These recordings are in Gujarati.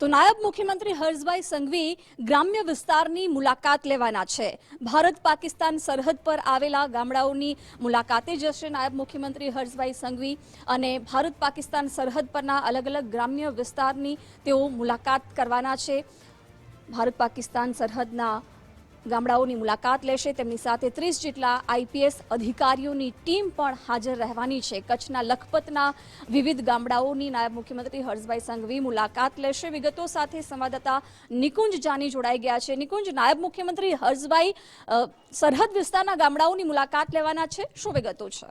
તો નાયબ મુખ્યમંત્રી હર્ષભાઈ સંઘવી ગ્રામ્ય વિસ્તારની મુલાકાત લેવાના છે. ભારત પાકિસ્તાન સરહદ પર આવેલા ગામડાઓની મુલાકાતે જશે નાયબ મુખ્યમંત્રી હર્ષભાઈ સંઘવી અને ભારત પાકિસ્તાન સરહદ પરના અલગ અલગ ગ્રામ્ય વિસ્તારની તેઓ મુલાકાત કરવાના છે. ભારત પાકિસ્તાન સરહદના ગામડાઓની મુલાકાત લેશે. તેમની સાથે ત્રીસ જેટલા આઈપીએસ અધિકારીઓની ટીમ પણ હાજર રહેવાની છે. કચ્છના લખપતના વિવિધ ગામડાઓની નાયબ મુખ્યમંત્રી હર્ષભાઈ સંઘવી મુલાકાત લેશે. વિગતો સાથે સંવાદદાતા નિકુંજ જાની જોડાઈ ગયા છે. નિકુંજ, નાયબ મુખ્યમંત્રી હર્ષભાઈ સરહદ વિસ્તારના ગામડાઓની મુલાકાત લેવાના છે. શું વિગતો છે?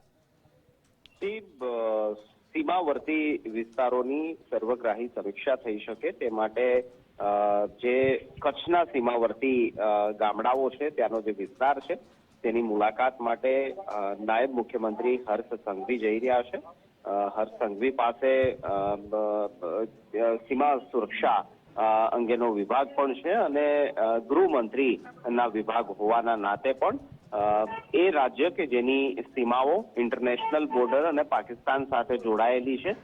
સીમાવર્તી વિસ્તારોની સર્વગ્રાહી સમીક્ષા થઈ શકે તે માટે જે કચ્છના સીમાવર્તી ગામડાઓ છે, ત્યાંનો જે વિસ્તાર છે, તેની મુલાકાત માટે નાયબ મુખ્યમંત્રી હર્ષ સંઘવી જઈ રહ્યા છે. હર્ષ સંઘવી પાસે સીમા સુરક્ષા અંગેનો વિભાગ પણ છે અને ગૃહમંત્રીના વિભાગ હોવાના નાતે પણ એ રાજ્ય કે જેની સીમાઓ ઇન્ટરનેશનલ બોર્ડર અને પાકિસ્તાન સાથે જોડાયેલી છે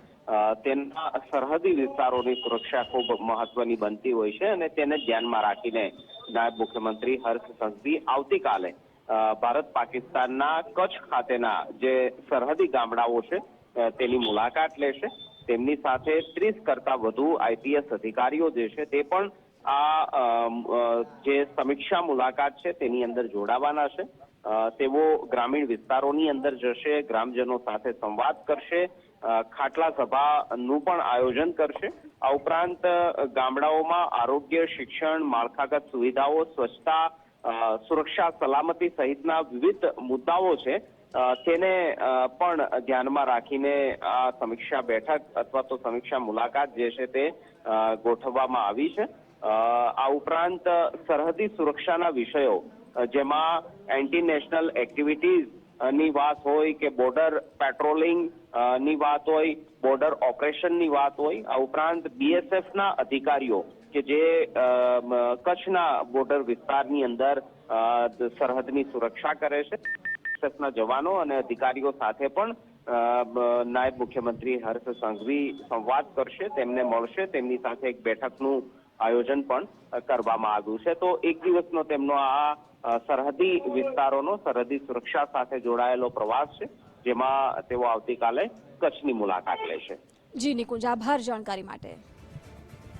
તેના સરહદી વિસ્તારોની સુરક્ષા ખૂબ મહત્વની બનતી હોય છે અને તેને ધ્યાનમાં રાખીને નાયબ મુખ્યમંત્રી હર્ષ સંઘવી આવતીકાલે ભારત પાકિસ્તાનના કચ્છ ખાતેના જે સરહદી ગામડાઓ છે તેની મુલાકાત લેશે. તેમની સાથે ત્રીસ કરતા વધુ આઈપીએસ અધિકારીઓ જે છે તે પણ આ જે સમીક્ષા મુલાકાત છે તેની અંદર જોડાવાના છે. તેઓ ગ્રામીણ વિસ્તારોની અંદર જશે, ગ્રામજનો સાથે સંવાદ કરશે ખાટલા સભાનું પણ આયોજન કરશે. આ ઉપરાંત ગામડાઓમાં આરોગ્ય, શિક્ષણ, માળખાગત સુવિધાઓ, સ્વચ્છતા સુરક્ષા, સલામતી સહિતના વિવિધ મુદ્દાઓ છે. તેને પણ ધ્યાનમાં રાખીને આ સમીક્ષા બેઠક અથવા તો સમીક્ષા મુલાકાત જે છે તે ગોઠવવામાં આવી છે. આ ઉપરાંત સરહદી સુરક્ષાના વિષયો જેમાં એન્ટી નેશનલ એક્ટિવિટીઝ ની વાત હોય કે બોર્ડર પેટ્રોલિંગની વાત હોય બોર્ડર ઓપરેશનની વાત હોય, આ ઉપરાંત બીએસએફ ના અધિકારીઓ કે જે કચ્છના બોર્ડર વિસ્તારની અંદર સરહદની સુરક્ષા કરે છે. બીએસએફના જવાનો અને અધિકારીઓ સાથે પણ નાયબ મુખ્યમંત્રી હર્ષ સંઘવી સંવાદ કરશે, તેમને મળશે, તેમની સાથે એક બેઠકનું આયોજન પણ કરવામાં આવ્યું છે. તો એક દિવસનો તેમનો આ સરહદી વિસ્તારોનો, સરહદી સુરક્ષા સાથે જોડાયેલો પ્રવાસ છે, જેમાં તેઓ આવતીકાલે કચ્છની મુલાકાત લેશે. જી નિકુંજ, આભાર જાણકારી માટે.